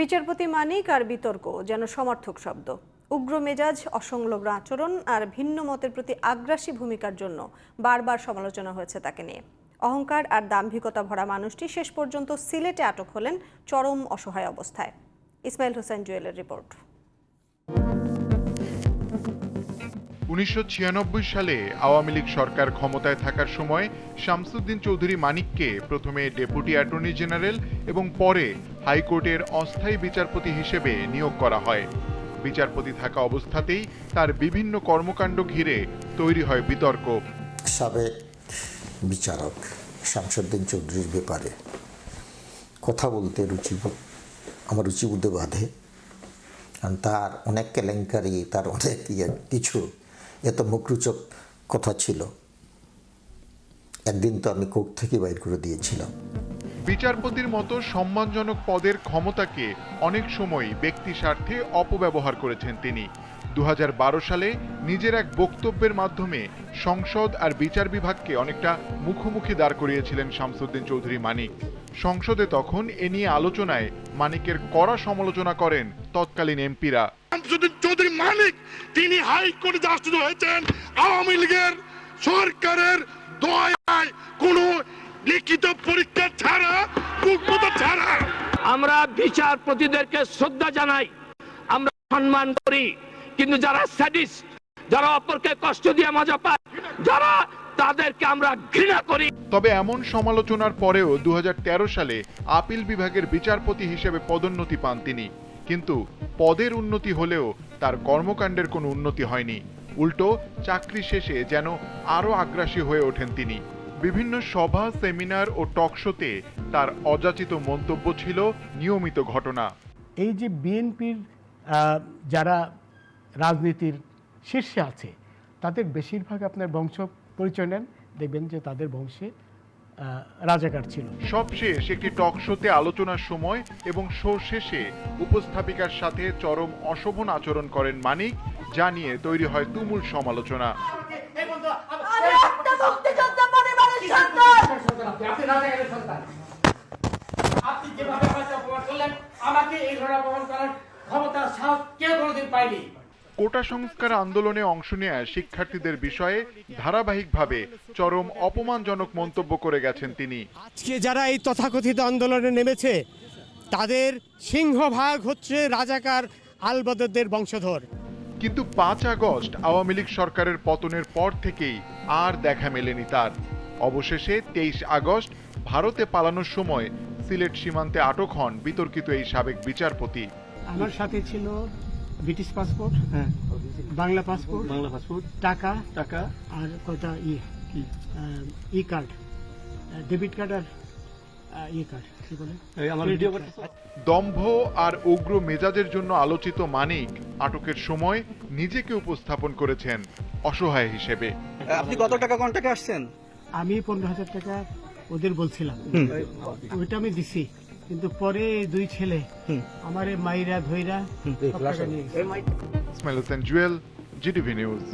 বিচারপতি মানিক আর বিতর্ক, যেন সমর্থক শব্দ। উগ্র মেজাজ, অসংলগ্ন আচরণ আর ভিন্ন মতের প্রতি আগ্রাসী ভূমিকার জন্য বারবার সমালোচনা হয়েছে তাকে নিয়ে। অহংকার আর দাম্ভিকতা ভরা মানুষটি শেষ পর্যন্ত সিলেটে আটক হলেন চরম অসহায় অবস্থায়। ইসমাইল হোসেন জুয়েলের রিপোর্ট। উনিশশো ছিয়ানব্বই সালে আওয়ামী লীগ সরকার ক্ষমতায় থাকার সময় শামসুদ্দিন চৌধুরী মানিককে প্রথমে ডেপুটি অ্যাটর্নি জেনারেল এবং পরে হাইকোর্টের অস্থায়ী বিচারপতি হিসেবে নিয়োগ করা হয়। বিচারপতি থাকা অবস্থাতেই তার বিভিন্ন কর্মকাণ্ড ঘিরে তৈরি হয় বিতর্ক। সাবেক বিচারক শামসুদ্দিন চৌধুরীর ব্যাপারে কথা বলতে রুচি আমার রুচিবোধে বাঁধে। কারণ তার অনেক কেলেঙ্কারি, তার অনেক ইয়ে কিছু এত মুখরোচক কথা ছিল। একদিন তো আমি কোর্ট থেকে বাইর করে দিয়েছিলাম। বিচারপতির মতো সম্মানজনক পদের ক্ষমতাকে অনেক সময় ব্যক্তি স্বার্থে অপব্যবহার করেছেন তিনি। দু হাজার বারো সালে নিজের এক বক্তব্যের মাধ্যমে সংসদ আর বিচার বিভাগকে অনেকটা মুখোমুখি দাঁড় করিয়েছিলেন শামসুদ্দিন চৌধুরী মানিক। সংসদে তখন এ নিয়ে আলোচনায় মানিকের কড়া সমালোচনা করেন তৎকালীন এমপিরা। শামসুদ্দিন চৌধুরী মালিক তিনি হাইকোর্টে জাস্টিস হয়েছেন। আওয়ামী লীগের সরকারের দয়ায় কোনো লিখিত পরীক্ষা ছাড়া যোগ্যতা ছাড়া। আমরা বিচারপতিদেরকে শ্রদ্ধা জানাই আমরা সম্মান করি। কিন্তু যারা স্যাডিস্ট যারা অপরকে কষ্ট দিয়ে মজা পায় যারা তাদেরকে আমরা ঘৃণা করি। তবে এমন সমালোচনার পরেও দু হাজার তেরো সালে আপিল বিভাগের বিচারপতি হিসেবে পদোন্নতি পান তিনি। কিন্তু পদের উন্নতি হলেও তার কর্মকাণ্ডের কোনো উন্নতি হয়নি। উল্টো, চাকরি শেষে যেন আরও আগ্রাসী হয়ে ওঠেন তিনি। বিভিন্ন সভা, সেমিনার ও টকশোতে তার অযাচিত মন্তব্য ছিল নিয়মিত ঘটনা। এই যে বিএনপির যারা রাজনীতির শীর্ষে আছে, তাদের বেশিরভাগ আপনার বংশ পরিচয় নেন। দেখবেন যে তাদের বংশে রাজাকার ছিল। সবশেষ একটি টক শোতে আলোচনার সময় এবং শো শেষে উপস্থাপিকার সাথে চরম অশোভন আচরণ করেন মানিক যা নিয়ে তৈরি হয় তুমুল সমালোচনা। আপনি যেভাবে আমাকে আমাকে এই ধরনের অপমান করার ক্ষমতা সাহস কেউ কোনোদিন পায়নি? কোটা সংস্কার আন্দোলনে অংশ নেয়া শিক্ষার্থীদের বিষয়ে ধারাবাহিকভাবে চরম অপমানজনক মন্তব্য করে গেছেন তিনি। আজকে যারা এই তথাকথিত আন্দোলনে নেমেছে তাদের সিংহভাগ হচ্ছে রাজাকার আলবদরদের বংশধর। কিন্তু পাঁচ আগস্ট আওয়ামী লীগ সরকারের পতনের পর থেকেই আর দেখা মেলেনি তার। অবশেষে তেইশ আগস্ট ভারতে পালানোর সময় সিলেট সীমান্তে আটক হন বিতর্কিত এই সাবেক বিচারপতি। আমার সাথে ছিল ব্রিটিশ পাসপোর্ট হ্যাঁ। বাংলা পাসপোর্ট বাংলা পাসপোর্ট টাকা টাকা। আর কয়টা ই। কি ই কার্ড ডেবিট কার্ড আর ই কার্ড কি বলে? আমার ভিডিও card। দম্ভ আর উগ্র মেজাজের জন্য আলোচিত মানিক আটকের সময় নিজেকে উপস্থাপন করেছেন অসহায় হিসেবে। আপনি কত টাকা কন্ট্যাক্টে আসছেন? আমি পনেরো হাজার টাকা ওদের বলছিলাম। ওইটা আমি দিছি। কিন্তু পরে দুই ছেলে আমারে মাইরা ধইরা ইসমাইল হোসেন জুয়েল জিটিভি নিউজ।